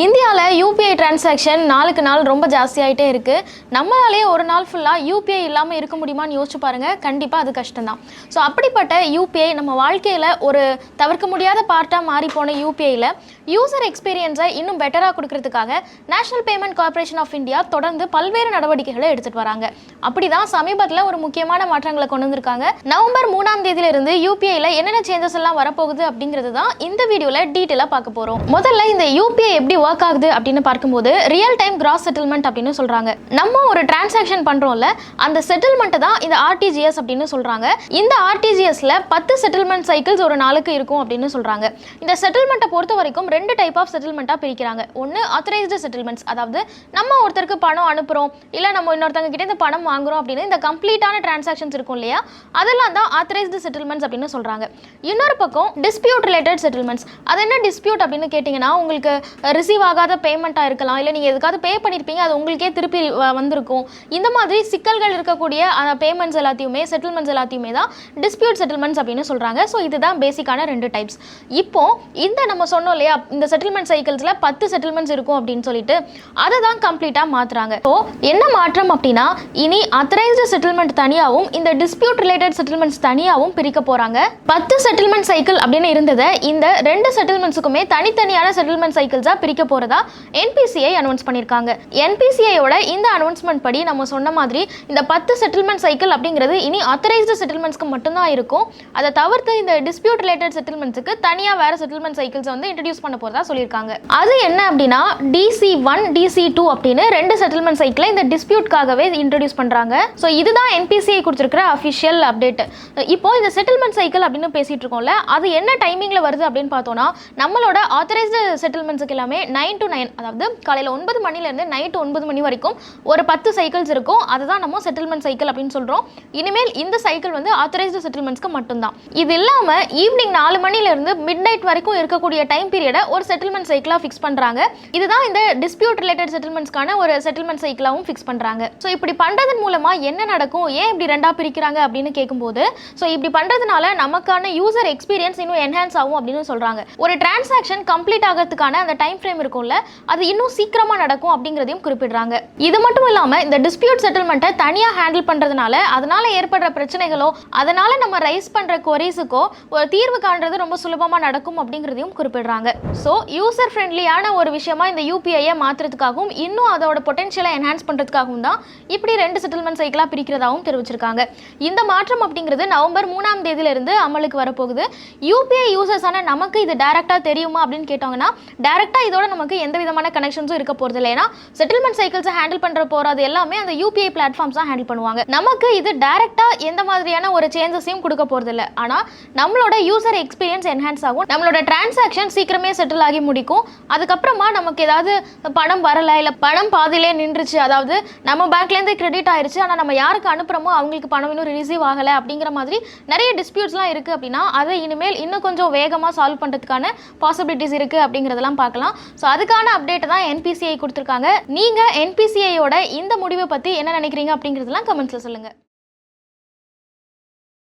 இந்தியாவில் UPI transaction நாளுக்கு நாள் ரொம்ப ஜாஸ்தியாகிட்டே இருக்குது நம்மளாலே ஒரு நாள் ஃபுல்லாக யூபிஐ இல்லாமல் இருக்க முடியுமான்னு யோசிச்சு பாருங்கள் கண்டிப்பாக அது கஷ்டம்தான். ஸோ அப்படிப்பட்ட யூபிஐ நம்ம வாழ்க்கையில் ஒரு தவிர்க்க முடியாத பார்ட்டாக மாறி போன யூபிஐயில் யூசர் எக்ஸ்பீரியன்ஸை இன்னும் பெட்டராக கொடுக்கறதுக்காக national payment corporation of India தொடர்ந்து பல்வேறு நடவடிக்கைகளை எடுத்துகிட்டு வராங்க. அப்படி தான் சமீபத்தில் ஒரு முக்கியமான மாற்றங்களை கொண்டு வந்திருக்காங்க. நவம்பர் மூணாம் தேதியிலிருந்து யூபிஐயில் என்னென்ன சேஞ்சஸ் எல்லாம் வரப்போகுது அப்படிங்கிறது தான் இந்த வீடியோவில் டீட்டெயிலாக பார்க்க போகிறோம் முதல்ல இந்த யூபிஐ எப்படி ஒர்க் ஆகுது அப்படின்னு பார்க்கும்போது ரியல் டைம் கிராஸ் செட்டில்மெண்ட் அப்படின்னு சொல்கிறாங்க நம்ம ஒரு டிரான்சாக்ஷன் பண்ணுறோம்ல அந்த செட்டில்மெண்ட்டை தான் இந்த ஆர்டிஜிஎஸ் அப்படின்னு சொல்கிறாங்க இந்த ஆர்டிஜிஎஸ்ல பத்து செட்டில்மெண்ட் சைக்கிள்ஸ் ஒரு நாளுக்கு இருக்கும் அப்படின்னு சொல்கிறாங்க இந்த செட்டில்மெண்ட்டை பொறுத்த வரைக்கும் ரெண்டு டைப் ஆஃப் செட்டில்மெண்ட்டாக பிரிக்கிறாங்க. ஒன்று ஆத்தரைஸ்டு செட்டில்மெண்ட்ஸ் அதாவது நம்ம ஒருத்தருக்கு பணம் அனுப்புகிறோம் இல்லை நம்ம இன்னொருத்தங்க கிட்ட இந்த பணம் வாங்குறோம் அப்படின்னு இந்த கம்ப்ளீட்டான டிரான்சாக்ஷன்ஸ் இருக்கும் இல்லையா? அதெல்லாம் தான் ஆத்தரைஸ்டு செட்டில்மெண்ட்ஸ் அப்படின்னு சொல்கிறாங்க இன்னொரு பக்கம் டிஸ்பியூட் ரிலேட்டட் செட்டில்மெண்ட்ஸ் அது என்ன டிஸ்பியூட் அப்படின்னு கேட்டிங்கன்னா உங்களுக்கு ரிசீவ் ஆகாத பேமெண்ட்டாக இருக்கலாம். இல்லை நீங்கள் எதுக்காவது பே பண்ணியிருப்பீங்க அது உங்களுக்கே திருப்பி வந்திருக்கும். இந்த மாதிரி சிக்கல்கள் இருக்கக்கூடிய அந்த பேமெண்ட்ஸ் எல்லாத்தையுமே செட்டில்மெண்ட்ஸ் எல்லாத்தையுமே தான் டிஸ்பியூட் செட்டில்மெண்ட்ஸ் அப்படின்னு சொல்கிறாங்க ஸோ இதுதான் பேசிக்கான ரெண்டு டைப்ஸ் இப்போ இந்த நம்ம சொன்னோம் இல்லையா இந்த செட்டில்மெண்ட் சைக்கிள்ஸில் பத்து செட்டில்மெண்ட்ஸ் இருக்கும் அப்படின்னு சொல்லிட்டு அதை தான் கம்ப்ளீட்டாக மாற்றுறாங்க ஸோ என்ன மாற்றம் அப்படின்னா இனி அத்தரைஸ்டு செட்டில்மெண்ட் தனியாகவும் இந்த டிஸ்பியூட் ரிலேட்டட் செட்டில்மெண்ட்ஸ் தனியாகவும் பிரிக்க போகிறாங்க பத்து செட்டில்மெண்ட் சைக்கிள் அப்படின்னு இருந்ததை இந்த ரெண்டு செட்டில்மெண்ட்ஸுக்குமே தனித்தனியான செட்டில்மெண்ட் சைக்கிள்ஸாக பிரிக்க போகிறதா என்பிசிஐ அனௌன்ஸ் பண்ணியிருக்காங்க என்பிசிஐயோட இந்த அனௌன்ஸ்மெண்ட் படி நம்ம சொன்ன மாதிரி இந்த பத்து செட்டில்மெண்ட் சைக்கிள் அப்படிங்கிறது இனி ஆத்தரைஸ்டு செட்டில்மெண்ட்ஸ்க்கு மட்டும்தான் இருக்கும். அதை தவிர்த்து இந்த டிஸ்பியூட் ரிலேட்டட் செட்டில்மெண்ட்ஸுக்கு தனியாக வேறு செட்டில்மெண்ட் சைக்கிள்ஸ் வந்து இன்ட்ரடியூஸ் பண்ண போகிறதா சொல்லியிருக்காங்க. அது என்ன அப்படின்னா டிசி ஒன் டிசி டூ அப்படின்னு ரெண்டு செட்டில்மெண்ட் சைக்கிளை இந்த டிஸ்பியூட்காகவே இன்ட்ரடியூஸ் பண்ணுறாங்க ஸோ இதுதான் என்பிசிஐ கொடுத்துருக்கிற அஃபிஷியல் அப்டேட் இப்போ இந்த செட்டில்மெண்ட் சைக்கிள் அப்படின்னு பேசிகிட்டு இருக்கோம்ல அது என்ன டைமிங்கில் வருது அப்படின்னு பார்த்தோம்னா நம்மளோட ஆத்தரைஸ்டு செட்டில்மெண்ட்ஸுக்கு எல்லாமே நைன் டு நைன் அதாவது காலையில் ஒன்பது மணிலேருந்து நைட்டு ஒன்பது மணி வரைக்கும் ஒரு பத்து சைக்கிள்ஸ் இருக்கும். அதுதான் நம்ம செட்டில்மெண்ட் சைக்கிள் அப்படின்னு சொல்கிறோம் இனிமேல் இந்த சைக்கிள் வந்து ஆத்தரைஸ்டு செட்டில்மெண்ட்ஸ்க்கு மட்டும்தான். இது இல்லாமல் ஈவினிங் நாலு மணிலேருந்து மிட் நைட் வரைக்கும் இருக்கக்கூடிய டைம் பீரியடை ஒரு செட்டில்மெண்ட் சைக்கிளாக ஃபிக்ஸ் பண்ணுறாங்க இதுதான் இந்த டிஸ்பியூட் ரிலேட்டட் செட்டில்மெண்ட்ஸ்க்கான ஒரு செட்டில்மெண்ட் சைக்கிளாகவும் ஃபிக்ஸ் பண்ணுறாங்க ஸோ இப்படி பண்ணுறதன் மூலமாக என்ன நடக்கும்? ஏன் இப்படி ரெண்டாக பிரிக்கிறாங்க அப்படின்னு கேட்கும்போது ஸோ இப்படி பண்ணுறதுனால நமக்கான யூசர் எக்ஸ்பீரியன்ஸ் இன்னும் என்ஹான்ஸ் ஆகும் அப்படின்னு சொல்கிறாங்க ஒரு டிரான்சாக்ஷன் கம்ப்ளீட் ஆகிறதுக்கான அந்த டைம் ஃப்ரேம் இருக்கும்ல அது இன்னும் சீக்கிரமாக நடக்கும் அப்படிங்கிறதையும் குறிப்பிடுறாங்க. இது மட்டும் இல்லாமல் இந்த டிஸ்பியூட் செட்டில்மெண்ட்டை தனியாக ஹேண்டில் பண்ணுறதுனால அதனால ஏற்படுற பிரச்சனைகளோ அதனால நம்ம ரைஸ் பண்ணுற கொரீஸுக்கோ ஒரு தீர்வு காண்றது ரொம்ப சுலபமாக நடக்கும் அப்படிங்கிறதையும் குறிப்பிடுறாங்க. ஸோ யூசர் ஃப்ரெண்ட்லியான ஒரு விஷயமா இந்த யூபிஐயை மாற்றுறதுக்காகவும் இன்னும் அதோட பொட்டென்ஷியலை என்ஹான்ஸ் பண்ணுறதுக்காகவும் தான் இப்படி ரெண்டு செட்டில்மெண்ட் சைக்கிளாக பிரிக்கிறதாகவும் தெரிவிச்சிருக்காங்க. இந்த மாற்றம் அப்படிங்கிறது நவம்பர் மூணாம் தேதியிலிருந்து அமலுக்கு வரப்போகுது. யூபிஐ யூசர்ஸான நமக்கு இது டேரெக்டாக தெரியுமா அப்படின்னு கேட்டாங்கன்னா டேரெக்டாக இதோட நமக்கு எந்த விதமான கனெக்ஷன்ஸும் இருக்க போகிறது இல்லை. ஏன்னா செட்டில்மெண்ட் சைக்கிள்ஸை ஹேண்டில் பண்ணுற போகிறது எல்லாமே அந்த யூபிஐ பிளாட்ஃபார்ம்ஸ் தான் ஹேண்டில் பண்ணுவாங்க. நமக்கு இது டேரெக்டாக எந்த மாதிரியான ஒரு சேஞ்சஸையும் கொடுக்க போகிறது இல்லை. ஆனால் நம்மளோட யூசர் எக்ஸ்பீரியன்ஸ் என்ஹான்ஸ் ஆகும். நம்மளோட டிரான்சாக்ஷன் சீக்கிரமே செட்டில் ஆகி முடிக்கும். அதுக்கப்புறமா நமக்கு ஏதாவது பணம் வரல இல்லை பணம் பாதியிலே நின்றுச்சு. அதாவது நம்ம பேங்க்லேருந்து கிரெடிட் ஆயிருச்சு. ஆனால் நம்ம யாருக்கு அனுப்புகிறோமோ அவங்களுக்கு பணம் இன்னும் ரிசீவ் ஆகலை அப்படிங்கிற மாதிரி நிறைய டிஸ்பியூட்ஸ்லாம் இருக்குது அப்படின்னா அதை இனிமேல் இன்னும் கொஞ்சம் வேகமாக சால்வ் பண்ணுறதுக்கான பாசிபிலிட்டிஸ் இருக்குது அப்படிங்கிறதெல்லாம் பார்க்கலாம். ஸோ அதுக்கான அப்டேட்டை தான் என்பிசிஐ கொடுத்துருக்காங்க. நீங்கள் என்பிசிஐயோட இந்த முடிவை பற்றி என்ன நினைக்கிறீங்க அப்படிங்கிறதெல்லாம் கமெண்ட்ஸில் சொல்லுங்கள்